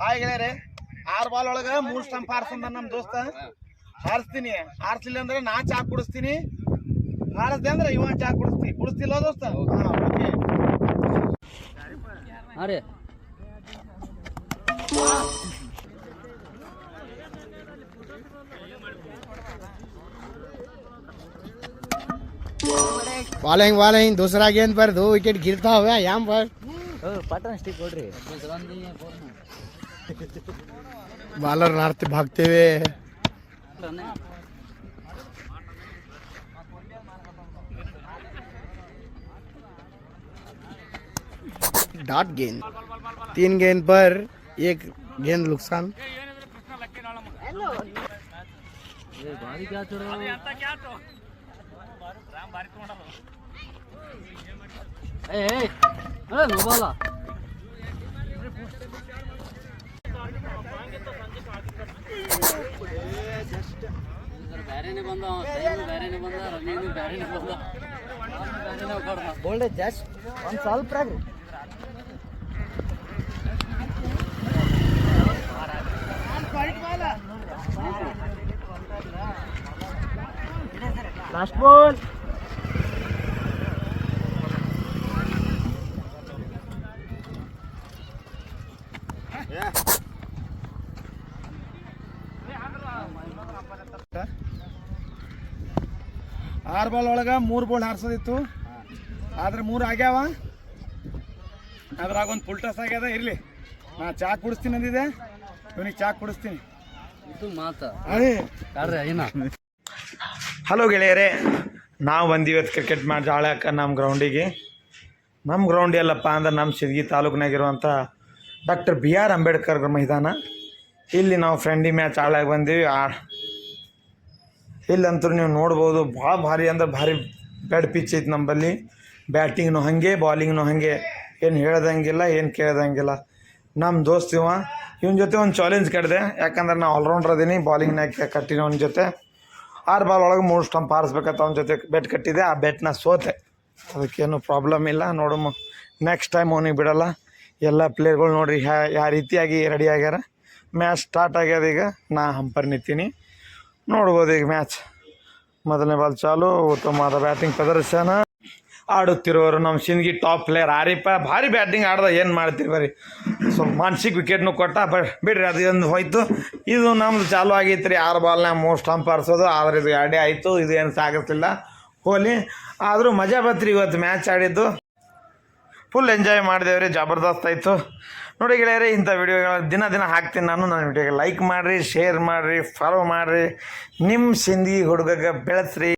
Hi ಗೆಳೆಯರೇ ಆರು ball ಒಳಗ ಮೂರು ಸ್ಟಂಪ್ ಹಾರಿಸಂದ ನಮ್ಮ ದೋಸ್ತ. ಹಾರಿಸ್ತೀನಿ ಹಾರಿಸ್ಲಿಲ್ಲ ಅಂದ್ರೆ ನಾ ಚಾ ಕುಡಿಸ್ತೀನಿ. ಹಾರಿಸ್ದೆ ಅಂದ್ರೆ ಇವ ಚಾ ಕುಡಿಸ್ತೀನಿ ಕುಡಿಸ್ತಿಲ್ಲ ದೋಸ್ತ? ವಾಲಿಂಗ್ ವಾಲಿಂಗ್ ಬಾಲಿಂಗ್ ಏನ್ ಬರ್ದು ವಿಕೆಟ್ ಗಿರ್ತಾವೆ ಯಾಮ್ ಬರ್ ಪಟನ್ ಸ್ಟಿಕ್ ಕೊಡ್ರಿ. बालर नारते भागते हुए डॉट गेंद। तीन गेंद पर एक गेंद नुकसान। ఏ ఏ నువ్వు బాలా ಬೋಲ್ಡೆ ಜಾಸ್ ಒಂದು ಸ್ವಲ್ಪ ಆಗ್ರಿ ಲಾಸ್ಟ್ ಬಾಲ್ Yeah. ಆರ್ ಬಾಲ್ ಒಳಗ ಮೂರು ಬಾಲ್ ಹಾರ್ಸೋದಿತ್ತು. ಆದ್ರೆ ಮೂರು ಆಗ್ಯಾವ. ಅದ್ರಾಗ ಒಂದು ಫುಲ್ ಟಸ್ ಆಗ್ಯದ. ಇರ್ಲಿ ನಾ ಚಾ ಕುಡಿಸ್ತೀನಿ ಅಂದಿದೆ ಇವನಿಗೆ ಚಾ ಕುಡಿಸ್ತೀನಿ. ಇದು ಮಾತು. ಹಲೋ ಗೆಳೆಯರೇ ನಾವು ಬಂದೀವಿ ಇವತ್ತು ಕ್ರಿಕೆಟ್ ಮ್ಯಾಚ್ ಆಳಕ್ಕೆ ನಮ್ಮ ಗ್ರೌಂಡಿಗೆ ನಮ್ಮ ಗ್ರೌಂಡ್ ಎಲ್ಲಪ್ಪ ಅಂದ್ರೆ ನಮ್ಮ ಸಿದ್ಗಿ ತಾಲೂಕಿನಾಗಿರುವಂಥ ಡಾಕ್ಟರ್ ಬಿ ಆರ್ ಅಂಬೇಡ್ಕರ್ ಮೈದಾನ. ಇಲ್ಲಿ ನಾವು ಫ್ರೆಂಡಿ ಮ್ಯಾಚ್ ಆಳಾಗಿ ಬಂದೀವಿ. ಆ ಇಲ್ಲಂತೂ ನೀವು ನೋಡ್ಬೋದು, ಭಾಳ ಭಾರಿ ಅಂದ್ರೆ ಭಾರಿ ಬ್ಯಾಡ್ ಪಿಚ್ ಐತೆ ನಂಬಲ್ಲಿ. ಬ್ಯಾಟಿಂಗ್ನು ಹಾಗೆ ಬಾಲಿಂಗ್ನು ಹಾಗೆ. ಏನು ಹೇಳ್ದಂಗಿಲ್ಲ, ಏನು ಕೇಳ್ದಂಗಿಲ್ಲ. ನಮ್ಮ ದೋಸ್ತ ಇವ, ಇವನ ಜೊತೆ ಒಂದು ಚಾಲೆಂಜ್ ಕಟ್ಟಿದೆ ಯಾಕಂದ್ರೆ ನಾನು ಆಲ್ರೌಂಡರ್ ಅದೀನಿ ಬಾಲಿಂಗ್ನಾಗ ಕಟ್ಟಿನ ಅವನ ಜೊತೆ. ಆರು ಬಾಲ್ ಒಳಗೆ ಮೂರು ಸ್ಟಂಪ್ ಆರಿಸ್ಬೇಕಂತ ಅವನ ಜೊತೆ ಬೆಟ್ ಕಟ್ಟಿದೆ, ಆ ಬೆಟ್ನ ಸೋತೆ. ಅದಕ್ಕೇನು ಪ್ರಾಬ್ಲಮ್ ಇಲ್ಲ ನೋಡಮ್ಮ ನೆಕ್ಸ್ಟ್ ಟೈಮ್ ಅವನಿಗೆ ಬಿಡಲ್ಲ. ಎಲ್ಲ ಪ್ಲೇಯರ್ಗಳು ನೋಡಿರಿ ಯಾವ ರೀತಿಯಾಗಿ ರೆಡಿ ಆಗ್ಯಾರ. ಮ್ಯಾಚ್ ಸ್ಟಾರ್ಟ್ ಆಗ್ಯದ ಈಗ, ನಾ ಹಂಪರ್ ನಿಂತೀನಿ ನೋಡ್ಬೋದು ಈಗ ಮ್ಯಾಚ್ ಮೊದಲನೇ ಬಾಲ್ ಚಾಲು, ಉತ್ತಮವಾದ ಬ್ಯಾಟಿಂಗ್ ಪ್ರದರ್ಶನ. ಆಡುತ್ತಿರೋರು ನಮ್ಮ ಸಿಂದಗಿ ಟಾಪ್ ಪ್ಲೇಯರ್ ಆರಿಪ ಭಾರಿ ಬ್ಯಾಟಿಂಗ್ ಆಡ್ದ, ಏನು ಮಾಡ್ತೀರಿ ಬರೀ? ಸ್ವಲ್ಪ ಮಾನಸಿಕ ವಿಕೆಟ್ನು ಕೊಟ್ಟ, ಬ, ಬಿಡ್ರಿ, ಅದು ಒಂದು ಹೋಯ್ತು. ಇದು ನಮ್ದು ಚಾಲು ಆಗೈತೆ ರೀ ಆರು ಬಾಲ್ನಾಗ ಮೂರು ಸ್ಟಂಪ್ ಆರಿಸೋದು ಆದ್ರೆ ಇದು ಗಾಡಿ ಆಯಿತು, ಇದು ಏನು ಸಾಗಿಸ್ಲಿಲ್ಲ. ಹೋಲಿ. ಆದರೂ ಮಜಾ ಬತ್ರಿ ಇವತ್ತು ಮ್ಯಾಚ್ ಆಡಿದ್ದು. ಫುಲ್ ಎಂಜಾಯ್ ಮಾಡಿದೇವೆ ರೀ ಜಬರ್ದಸ್ತ್ ಆಯಿತು. ನೋಡಿ ಗೆಳೆಯರೆ, ಇಂಥ ವಿಡಿಯೋಗಳ ದಿನ ದಿನ ಹಾಕ್ತೀನಿ ನಾನು. ನನ್ನ ವಿಡಿಯೋಗೆ ಲೈಕ್ ಮಾಡಿರಿ ಶೇರ್ ಮಾಡಿರಿ ಫಾಲೋ ಮಾಡಿರಿ. ನಿಮ್ಮ ಸಿಂಧಿ ಹುಡುಗಗೆ ಬೆಳೆಸ್ರಿ.